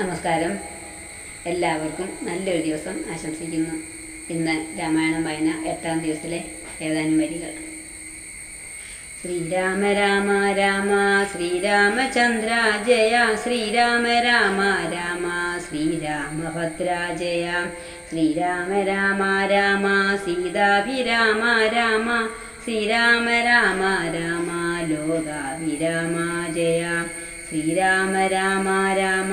നമസ്കാരം. എല്ലാവർക്കും നല്ലൊരു ദിവസം ആശംസിക്കുന്നു. ഇന്ന് രാമായണം വായന എട്ടാം ദിവസത്തിലെ ഏതാനും വരികൾ. ശ്രീരാമ രാമ രാമ ശ്രീരാമചന്ദ്ര ജയ ശ്രീരാമ രാമ രാമ ശ്രീരാമഭദ്ര ജയ ശ്രീരാമ രാമ രാമ സീതാഭിരാമ രാമ ശ്രീരാമ രാമ രാമ ലോകാഭിരാമ ജയ ശ്രീരാമ രാമ രാമ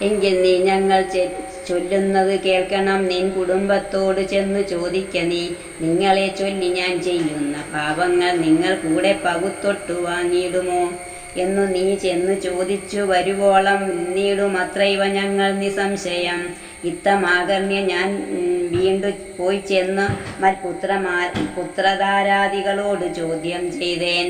എങ്കിൽ നീ ഞങ്ങൾ ചൊല്ലുന്നത് കേൾക്കണം. നിൻ കുടുംബത്തോട് ചെന്ന് ചോദിക്ക നീ. നിങ്ങളെ ചൊല്ലി ഞാൻ ചെയ്യുന്ന പാപങ്ങൾ നിങ്ങൾ കൂടെ പകുത്തൊട്ടു വാങ്ങിയിടുമോ? എന്നു നീ ചെന്ന് ചോദിച്ചു വരുവോളം നീടുമത്രൈവ ഞങ്ങൾ നിസംശയം ഇത്തമാകർണ്യ ഞാൻ വീണ്ടും പോയി ചെന്ന് മൽപുത്രമാ പുത്രധാരാദികളോട് ചോദ്യം ചെയ്തേൻ.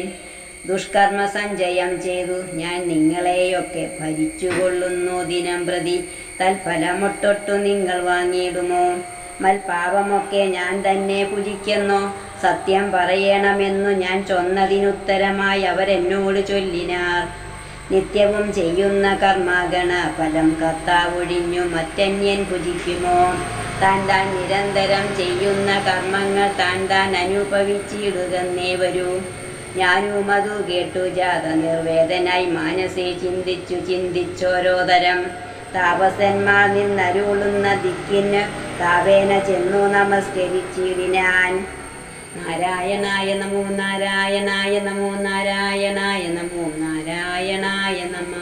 ദുഷ്കർമ്മ സഞ്ചയം ചെയ്തു. ഞാൻ നിങ്ങളെയൊക്കെ ഭരിച്ചുകൊള്ളുന്നു ദിനം പ്രതി. തൽഫലമൊട്ടൊട്ടു നിങ്ങൾ വാങ്ങിയിടുമോ? മൽപാപമൊക്കെ ഞാൻ തന്നെ പുജിക്കുന്നു സത്യം പറയണമെന്നു ഞാൻ ചൊന്നതിനുത്തരമായി അവരെന്നോട് ചൊല്ലിനാർ. നിത്യവും ചെയ്യുന്ന കർമാഗണ ഫലം കർത്താവൊഴിഞ്ഞു മറ്റന്യൻ ഭുജിക്കുമോ? താൻ താൻ നിരന്തരം ചെയ്യുന്ന കർമ്മങ്ങൾ താൻ താൻ അനുഭവിച്ചിടുകന്നേ വരൂ. ഞാനും അതു കേട്ടു ജാത നിർവേദനായി മാനസേ ചിന്തിച്ചു ചിന്തിച്ചോരോതരം. താപസന്മാർ നിന്നരുളുന്ന ദിക്കിന് താവേന ചെന്നു നമസ്കരിച്ചിടിനാൻ. നാരായണായ നമോ നാരായണായ നമോ നാരായണായ നമോ നാരായണായ നമ.